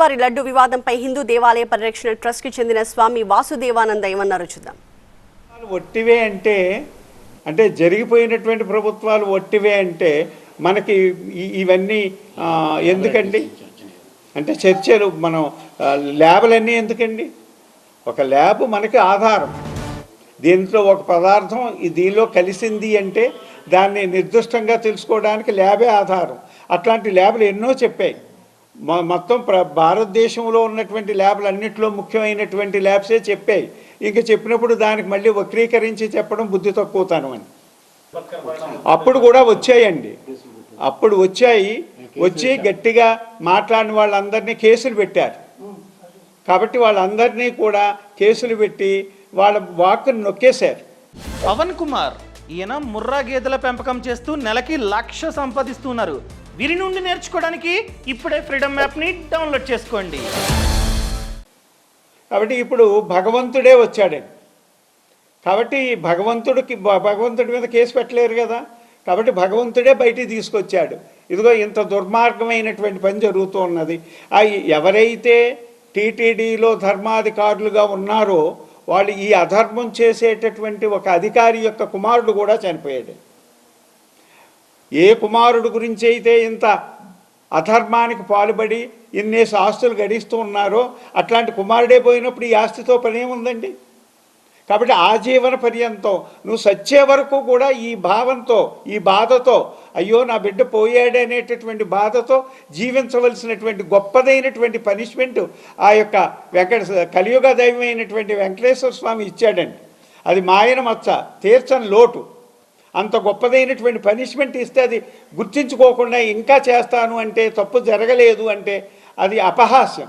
వారి లడ్డు వివాదంపై హిందూ దేవాలయ పరిరక్షణ ట్రస్ట్కి చెందిన స్వామి వాసుదేవానంద ఏమన్నారో చూద్దాం. ఒట్టివే అంటే అంటే జరిగిపోయినటువంటి ప్రభుత్వాలు ఒట్టివే అంటే మనకి ఇవన్నీ ఎందుకండి? అంటే చర్చలు మనం ల్యాబులన్నీ ఎందుకండి? ఒక ల్యాబ్ మనకి ఆధారం. దీంట్లో ఒక పదార్థం దీనిలో కలిసింది అంటే దాన్ని నిర్దిష్టంగా తెలుసుకోవడానికి ల్యాబే ఆధారం. అట్లాంటి ల్యాబులు ఎన్నో చెప్పాయి. మొత్తం ప్ర భారతదేశంలో ఉన్నటువంటి ల్యాబ్లు అన్నింటిలో ముఖ్యమైనటువంటి ల్యాబ్సే చెప్పాయి. ఇంకా చెప్పినప్పుడు దానికి మళ్ళీ వక్రీకరించి చెప్పడం బుద్ధి తక్కువతాను అని. అప్పుడు కూడా వచ్చాయండి. అప్పుడు వచ్చాయి. వచ్చి గట్టిగా మాట్లాడిన వాళ్ళందరినీ కేసులు పెట్టారు. కాబట్టి వాళ్ళందరినీ కూడా కేసులు పెట్టి వాళ్ళ వాక్కును నొక్కేశారు. పవన్ కుమార్ ఈయన ముర్రా గేదెల పెంపకం చేస్తూ నెలకి లక్ష సంపాదిస్తున్నారు. వీరి నుండి నేర్చుకోవడానికి ఇప్పుడే ఫ్రీడమ్ యాప్ని డౌన్లోడ్ చేసుకోండి. కాబట్టి ఇప్పుడు భగవంతుడే వచ్చాడండి కాబట్టి భగవంతుడికి భ- భగవంతుడి మీద కేసు పెట్టలేరు కదా. కాబట్టి భగవంతుడే బయటికి తీసుకొచ్చాడు. ఇదిగో ఇంత దుర్మార్గమైనటువంటి పని జరుగుతూ ఉన్నది. ఎవరైతే టీటీడీలో ధర్మాధికారులుగా ఉన్నారో వాళ్ళు ఈ అధర్మం చేసేటటువంటి ఒక అధికారి యొక్క కుమారుడు కూడా చనిపోయాడు. ఏ కుమారుడు గురించి అయితే ఇంత అధర్మానికి పాల్పడి ఇన్నేసి ఆస్తులు గడిస్తూ ఉన్నారో అట్లాంటి కుమారుడే పోయినప్పుడు ఈ ఆస్తితో పనేముందండి కాబట్టి ఆజీవన పర్యంతం నువ్వు సచ్చే వరకు కూడా ఈ భావంతో ఈ బాధతో అయ్యో నా బిడ్డ పోయాడే అనేటటువంటి బాధతో జీవించవలసినటువంటి గొప్పదైనటువంటి పనిష్మెంట్ ఆ యొక్క వెంకట కలియుగ దైవమైనటువంటి వెంకటేశ్వర స్వామి ఇచ్చాడండి. అది మాయన మచ్చ తీర్చని లోటు. అంత గొప్పదైనటువంటి పనిష్మెంట్ ఇస్తే అది గుర్తించుకోకుండా ఇంకా చేస్తాను అంటే తప్పు జరగలేదు అంటే అది అపహాస్యం.